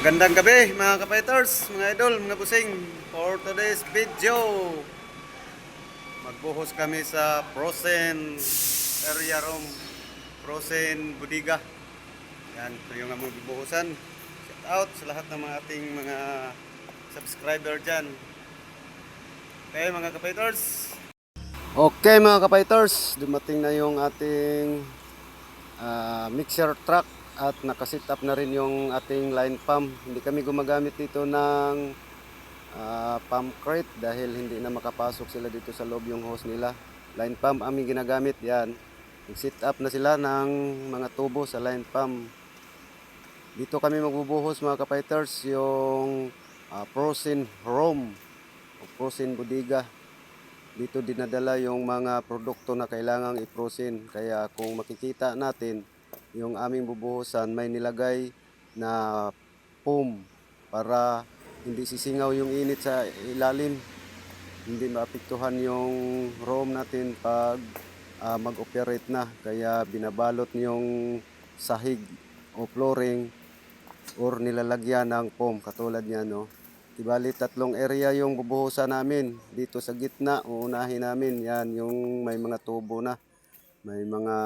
Magandang gabi mga kapiters, mga idol, mga busing. For today's video, magbuhos kami sa Frozen area room. Frozen Budiga. Yan, ito yung aming bubuhusan. Shout out sa lahat ng mga ating mga subscriber dyan. Okay mga kapiters. Okay mga kapiters, dumating na yung ating ah, mixer truck at nakasit up na rin yung ating line pump. Hindi kami gumagamit dito ng ah, pump crate dahil hindi na makapasok sila dito sa loob yung hose nila. Line pump aming ginagamit yan. Nag-sit up na sila ng mga tubo sa line pump. Dito kami magbubuhos mga kapiters yung ah, frozen room o frozen bodega. Dito dinadala yung mga produkto na kailangang i-frozen. Kaya kung makikita natin, yung aming bubuhusan may nilagay na foam para hindi sisingaw yung init sa ilalim. Hindi maapektuhan yung room natin pag ah, mag-operate na. Kaya binabalot yung sahig o flooring or nilalagyan ng foam katulad niya no. Tibali tatlong area yung bubuhusan namin. Dito sa gitna, uunahin namin. Yan, yung may mga tubo na. May mga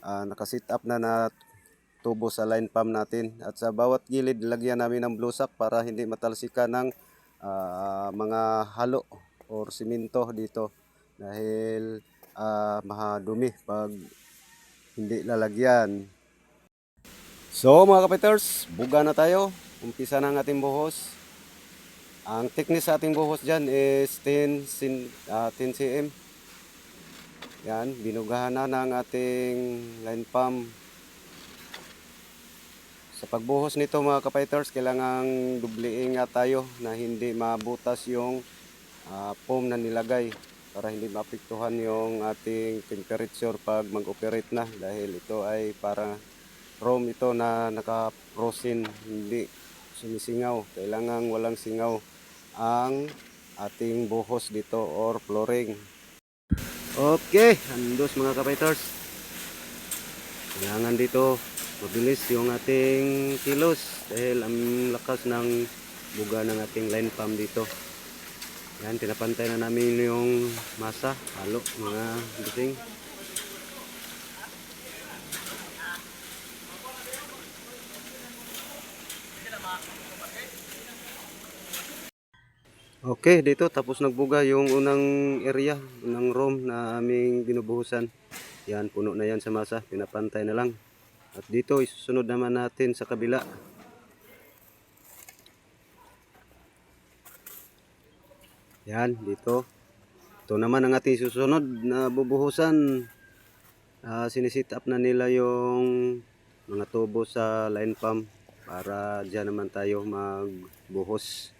ah, nakasit up na na tubo sa line pump natin. At sa bawat gilid, lagyan namin ng blue sack para hindi matalsikan ng ah, mga halo or simento dito. Dahil ah, mahadumi pag hindi lalagyan. So mga kapiters, buga na tayo. Umpisa na ang ating buhos. Ang thickness sa ating buhos dyan is 10, sin, ah, 10 cm. Yan, binugahan na ng ating line pump. Sa pagbuhos nito mga kapiters, kailangang dubliin nga tayo na hindi mabutas yung ah, foam na nilagay para hindi maapektuhan yung ating temperature pag mag-operate na dahil ito ay para room ito na naka-frozen, hindi sumisingaw. Kailangan walang singaw ang ating buhos dito or flooring. Okay, andos mga kapiters. Kailangan dito mabilis yung ating kilos dahil ang lakas ng buga ng ating line pump dito. Yan, pinapantay na namin yung masa, halo, mga bising. Okay, dito tapos nagbuga yung unang area, unang room na aming binubuhusan. Yan, puno na yan sa masa, pinapantay na lang. At dito, isusunod naman natin sa kabila. Yan, dito. Ito naman ang ating susunod na bubuhusan. Ah, sinisit up na nila yung mga tubo sa line pump para dyan naman tayo magbuhos.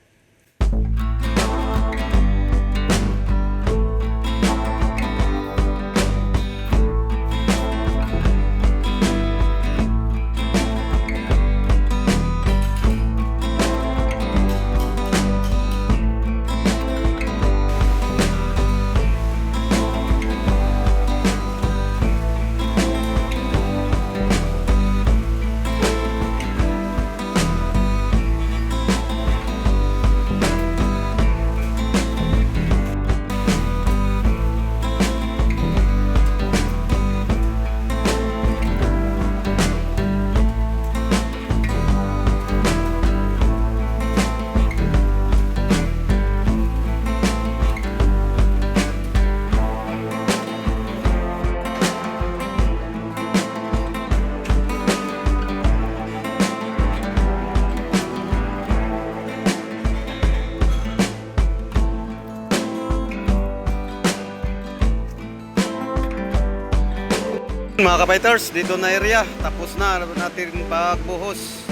Mga kapiters, dito na area. Tapos na natin pagbuhos.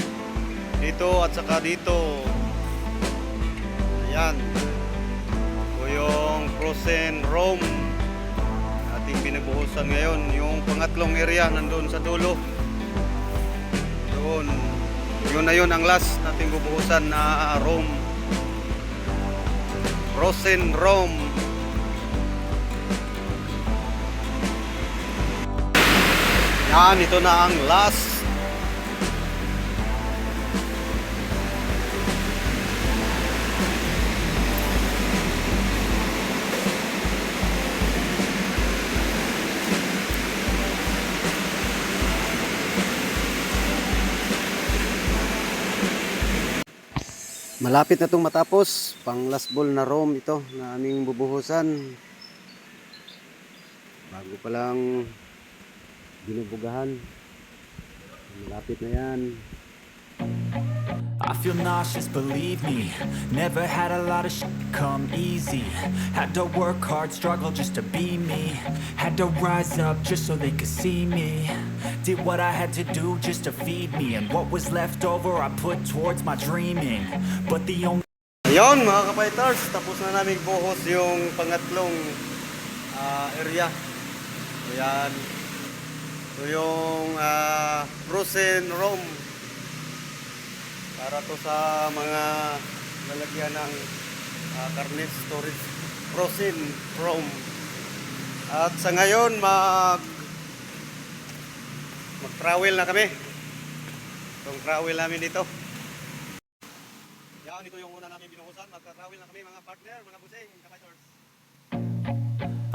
Dito at saka dito. Ayan. Ito yung frozen room. Ating pinagbuhusan ngayon. Yung pangatlong area nandun sa dulo. Doon. Yun na yun ang last nating bubuhusan na room. Frozen room. Yan, ito na ang last. Malapit na itong matapos, pang last ball na roam ito na aming bubuhusan. Bago pa lang binubugahan. Malapit na yan. I feel nauseous, believe me. Never had a lot of sh- come easy. Had to work hard, struggle just to be me. Had to rise up just so they could see me. Did what I had to do just to feed me. And what was left over, I put towards my dreaming. But the only Ayun mga kapiters, tapos na namin buhos yung pangatlong ah, area. Ayan. Ito yung uh, frozen room. Para to sa mga lalagyan ng ah, karne storage. Frozen room. At sa ngayon mag mag-travel na kami. Itong travel namin dito. Yan, ito yung una namin binuhusan. Magka-travel na kami mga partner, mga busing, kapiters.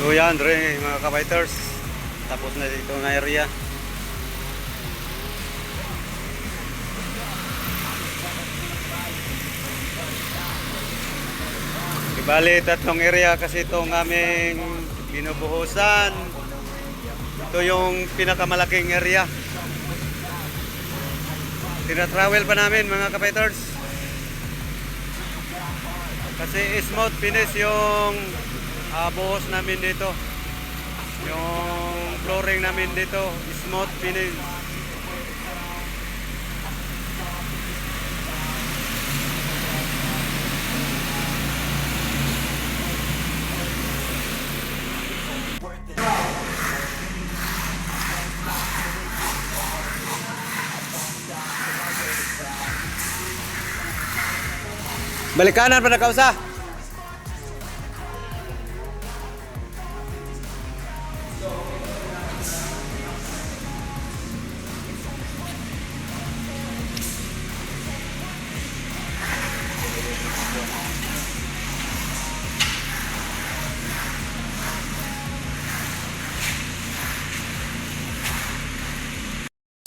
So yan, Dre, mga kapiters. Tapos na dito na area. Ibali tatlong area kasi itong aming binubuhusan. Ito yung pinakamalaking area. Tina-travel pa namin mga kapiters. Kasi smooth finish yung ah, buhos namin dito. Yung flooring namin dito, smooth finish. Balikanan pa na kausa.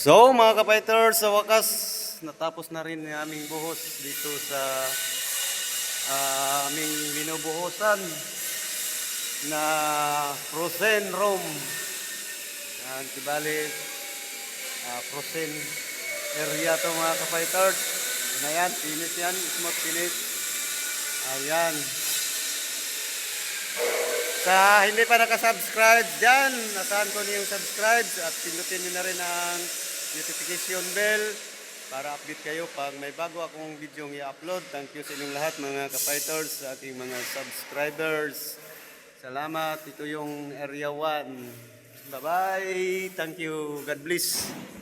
So mga kapiters, sa wakas natapos na rin ang aming buhos dito sa ah, aming binubuhusan na frozen room. Yan, kibali ah, frozen area to mga kapiters. Na yan, finish yan, smooth finish. Ayan. Sa hindi pa nakasubscribe dyan, nasaan ko niyo yung subscribe at pindutin niyo na rin ang notification bell para update kayo pag may bago akong video i-upload. Thank you sa inyong lahat mga ka-fighters, sa ating mga subscribers. Salamat. Ito yung Area 1. Bye-bye. Thank you. God bless.